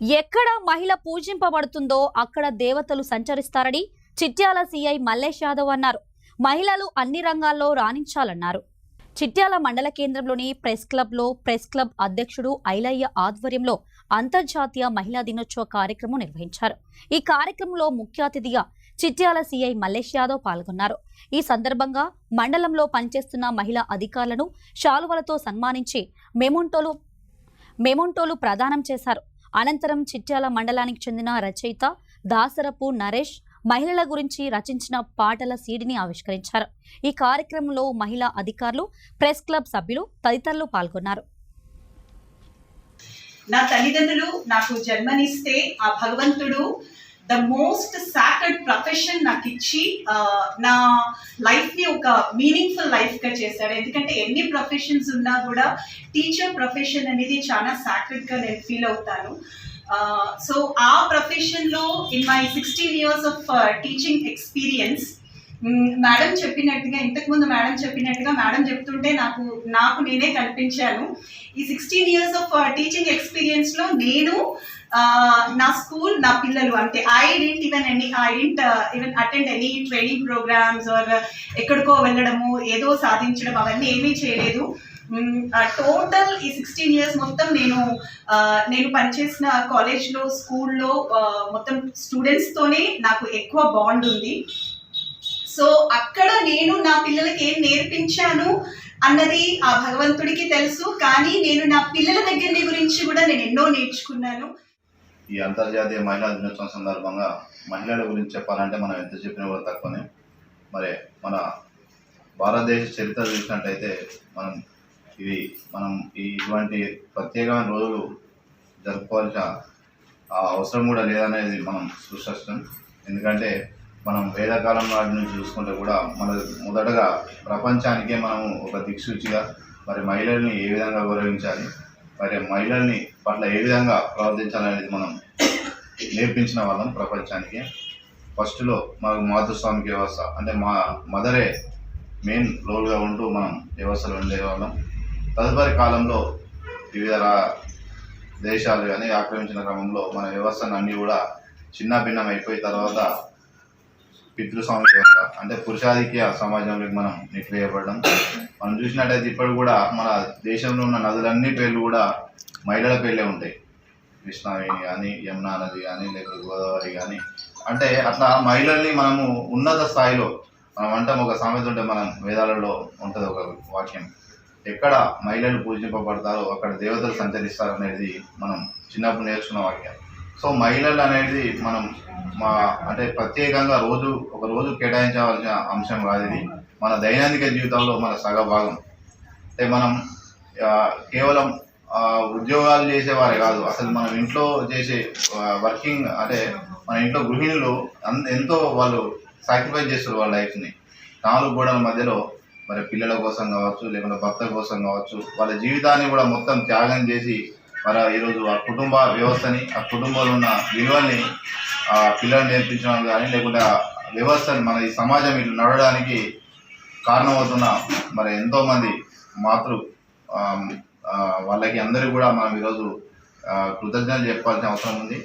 ఎక్కడ మహిళ పూజింపబడుతుందో అక్కడ దేవతలు సంచరిస్తారని చిట్యాల సీఐ మల్లేష్ యాదవ్ అన్నారు. మహిళలు అన్ని రంగాల్లో రాణించాలన్నారు. చిట్యాల మండల కేంద్రంలోని ప్రెస్ క్లబ్లో ప్రెస్ క్లబ్ అధ్యక్షుడు ఐలయ్య ఆధ్వర్యంలో అంతర్జాతీయ మహిళా దినోత్సవ కార్యక్రమం నిర్వహించారు. ఈ కార్యక్రమంలో ముఖ్య అతిథిగా చిట్యాల సీఐ మల్లేష్ యాదవ్ పాల్గొన్నారు. ఈ సందర్భంగా మండలంలో పనిచేస్తున్న మహిళా అధికారులను శాలువలతో సన్మానించి మెమోంటోలు మెమోంటోలు ప్రదానం చేశారు. అనంతరం చిట్యాల మండలానికి చెందిన రచయిత దాసరపు నరేష్ మహిళల గురించి రచించిన పాటల సీడీని ఆవిష్కరించారు. ఈ కార్యక్రమంలో మహిళా అధికారులు ప్రెస్ క్లబ్ సభ్యులు తదితరులు పాల్గొన్నారు. నా తల్లిదండ్రులు నాకు జన్మనిస్తే ఆ భగవంతుడు ద మోస్ట్ సాక్రెడ్ ప్రొఫెషన్ నాకు ఇచ్చి నా లైఫ్ని ఒక మీనింగ్ఫుల్ లైఫ్గా చేశాడు. ఎందుకంటే ఎన్ని ప్రొఫెషన్స్ ఉన్నా కూడా టీచర్ ప్రొఫెషన్ అనేది చాలా సాక్రెడ్గా నేను ఫీల్ అవుతాను. సో ఆ ప్రొఫెషన్లో in my sixteen years of teaching experience madam చెప్పినట్టుగా ఇంతకుముందు మేడం చెప్పినట్టుగా మేడం చెప్తుంటే నాకు నాకు నేనే కనిపించాను. ఈ సిక్స్టీన్ ఇయర్స్ ఆఫ్ టీచింగ్ ఎక్స్పీరియన్స్లో నేను నా స్కూల్ నా పిల్లలు అంటే I didn't even any I didn't even attend any training programmes or ఎక్కడికో వెళ్ళడము ఏదో సాధించడం అవన్నీ ఏమీ చేయలేదు. టోటల్ ఈ సిక్స్టీన్ ఇయర్స్ మొత్తం నేను నేను పనిచేసిన కాలేజ్లో స్కూల్లో మొత్తం స్టూడెంట్స్తోనే నాకు ఎక్కువ బాండ్ ఉంది. సో అక్కడ నేను నా పిల్లలకి ఏం నేర్పించాను? అన్నది ఆ భగవంతుడికి తెలుసు కానీ నేను నా పిల్లల దగ్గర గురించి కూడా నేను ఎన్నో నేర్చుకున్నాను. ఈ అంతర్జాతీయ మహిళా దినోత్సవం సందర్భంగా మహిళల గురించి చెప్పాలంటే మనం ఎంత చెప్పినా కూడా తక్కువనే. మరి మన భారతదేశ చరిత్ర చూసినట్టయితే మనం ఇవి మనం ఈ ఇటువంటి ప్రత్యేకమైన రోజులు జరుపుకోవాల్సిన ఆ అవసరం కూడా లేదనేది మనం సృష్టిస్తాం ఎందుకంటే మనం వేదకాలం నాటి నుంచి చూసుకుంటే కూడా మన మొదటగా ప్రపంచానికే మనం ఒక దిక్సూచిగా మరి మహిళల్ని ఏ విధంగా గౌరవించాలి మరి మహిళల్ని పట్ల ఏ విధంగా ప్రవర్తించాలనేది మనం నేర్పించిన వాళ్ళం ప్రపంచానికి. ఫస్ట్లో మాకు మాతృస్వామి వ్యవస్థ అంటే మా మదరే మెయిన్ రోల్గా ఉంటూ మనం వ్యవస్థలు ఉండేవాళ్ళం తదుపరి కాలంలో వివిధ దేశాలు కానీ ఆక్రమించిన క్రమంలో మన వ్యవస్థను అన్నీ కూడా చిన్న భిన్నం అయిపోయి తర్వాత పితృస్వామి వ్యవస్థ అంటే పురుషాధిక్య సమాజంలోకి మనం నెట్టివేయబడడం మనం చూసినట్టయితే ఇప్పుడు కూడా మన దేశంలో ఉన్న నదులన్నీ పేర్లు కూడా మహిళల పేర్లే ఉంటాయి. కృష్ణావేణి కానీ యమునా నది కానీ లేకపోతే గోదావరి కానీ అంటే అట్లా మహిళల్ని మనము ఉన్నత స్థాయిలో మనం అంటాం ఒక సామెత ఉంటే మనం వేదాలలో ఉంటుంది ఒక వాక్యం. ఎక్కడ మహిళలు పూజింపబడతారో అక్కడ దేవతలు సంచరిస్తారు అనేది మనం చిన్నప్పుడు నేర్చుకున్న వాక్యం. సో మహిళలు అనేది మనం మా అంటే ప్రత్యేకంగా రోజు ఒక రోజు కేటాయించవలసిన అంశం కాదు ఇది. మన దైనందిక జీవితంలో మన సగ భాగం అంటే మనం కేవలం ఉద్యోగాలు చేసేవారే కాదు. అసలు మనం ఇంట్లో చేసే వర్కింగ్ అంటే మన ఇంట్లో గృహిణులు అంత ఎంతో వాళ్ళు సాక్రిఫైస్ చేస్తారు వాళ్ళ లైఫ్ని నాలుగు గోడల మధ్యలో మరి పిల్లల కోసం కావచ్చు లేకుంటే భర్త కోసం కావచ్చు వాళ్ళ జీవితాన్ని కూడా మొత్తం త్యాగం చేసి మరి ఈరోజు ఆ కుటుంబ వ్యవస్థని ఆ కుటుంబంలో ఉన్న విలువల్ని ఆ పిల్లల్ని నేర్పించడం కానీ లేకుంటే వ్యవస్థని మన ఈ సమాజం ఇట్లా నడవడానికి కారణమవుతున్న మరి ఎంతోమంది మాతృ వాళ్ళకి అందరికీ కూడా మనం ఈరోజు కృతజ్ఞతలు చెప్పాల్సిన అవసరం ఉంది.